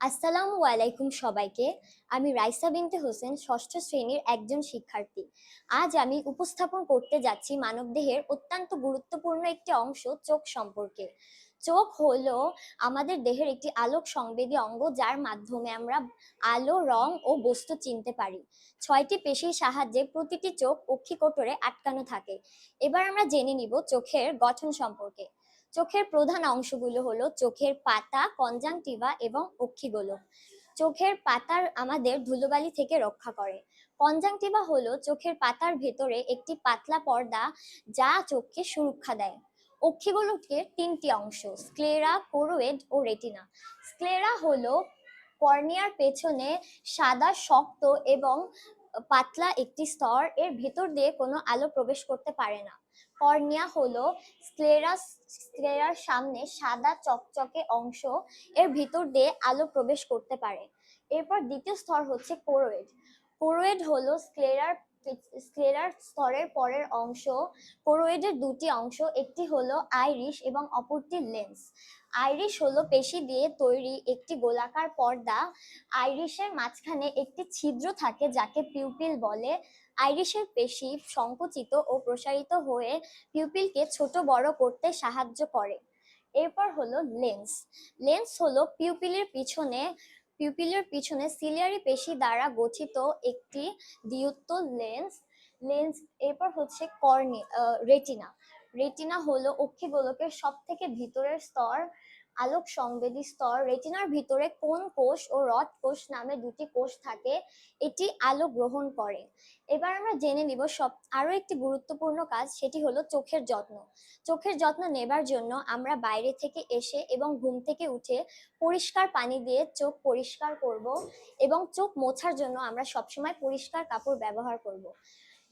আসসালামু আলাইকুম সবাইকে। আমি রাইসা বিনতে হোসেন, ষষ্ঠ শ্রেণির একজন শিক্ষার্থী। আজ আমি উপস্থাপন করতে যাচ্ছি মানবদেহের অত্যন্ত গুরুত্বপূর্ণ একটি অংশ, চোখ সম্পর্কে। চোখ হলো আমাদের দেহের একটি আলোক সংবেদী অঙ্গ যার মাধ্যমে আমরা আলো, রং ও বস্তু চিনতে পারি। ছয়টি পেশির সাহায্যে প্রতিটি চোখ অক্ষিকোটরে আটকানো থাকে। এবার আমরা জেনে নিব চোখের গঠন সম্পর্কে। চোখের প্রধান অংশগুলো হলো চোখের পাতা, কনজাংটিভা এবং অক্ষিগোলক। চোখের পাতার আমাদের ধুলোবালি থেকে রক্ষা করে। কনজাংটিভা হলো চোখের পাতার ভেতরে একটি পাতলা পর্দা যা চোখকে সুরক্ষা দেয়। অক্ষিগোলকের তিনটি অংশ, স্ক্লেরা, কোরোয়েড ও রেটিনা। স্ক্লেরা হলো কর্নিয়ার পেছনে সাদা, শক্ত এবং পাতলা একটি স্তর এর ভেতর দিয়ে কোনো আলো প্রবেশ করতে পারে না। কর্নিয়া হলো স্ক্লেরাস, স্ক্লেরার সামনে সাদা চকচকে অংশ এর ভিতর দিয়ে আলো প্রবেশ করতে পারে। এরপর দ্বিতীয় স্তর হচ্ছে কোরোয়েড কোরোয়েড হলো স্ক্লেরার স্ক্লেরার স্তরের পরের অংশ কোরোয়েডের দুটি অংশ, একটি হলো আইরিশ এবং অপরটি লেন্স। আইরিশ হলো পেশি দিয়ে তৈরি একটি গোলাকার পর্দা। আইরিশের মাঝখানে একটি ছিদ্র থাকে যাকে পিউপিল বলে। আইরিশের পেশি সংকুচিত ও প্রসারিত হয়ে পিউপিলকে ছোট বড় করতে সাহায্য করে। এরপর হলো লেন্স। লেন্স হলো পিউপিলের পিছনে পিউপিলের পিছনে সিলিয়ারি পেশি দ্বারা গঠিত একটি দ্বিউত্ত লেন্স লেন্স এরপর হচ্ছে কর্নি রেটিনা রেটিনা হলো অক্ষিগোলকের সব থেকে ভিতরের স্তর আলোক সংবেদী স্তর, রেটিনার ভিতরে কোন কোষ ও রড কোষ নামে দুটি কোষ থাকে, এটি আলো গ্রহণ করে। এবার আমরা জেনে নিব সব আরও একটি গুরুত্বপূর্ণ কাজ, সেটি হলো চোখের যত্ন। চোখের যত্ন নেবার জন্য আমরা বাইরে থেকে এসে এবং ঘুম থেকে উঠে পরিষ্কার পানি দিয়ে চোখ পরিষ্কার করব এবং চোখ মোছার জন্য আমরা সবসময় পরিষ্কার কাপড় ব্যবহার করব।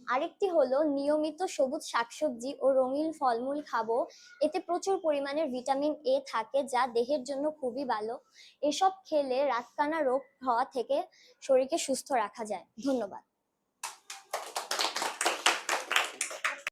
আরেকটি হলো নিয়মিত সবুজ শাকসবজি ও রঙিন ফলমূল খাব। এতে প্রচুর পরিমাণে ভিটামিন এ থাকে যা দেহের জন্য খুবই ভালো। এসব খেলে রাতকানা রোগ হওয়া থেকে শরীরকে সুস্থ রাখা যায়। ধন্যবাদ।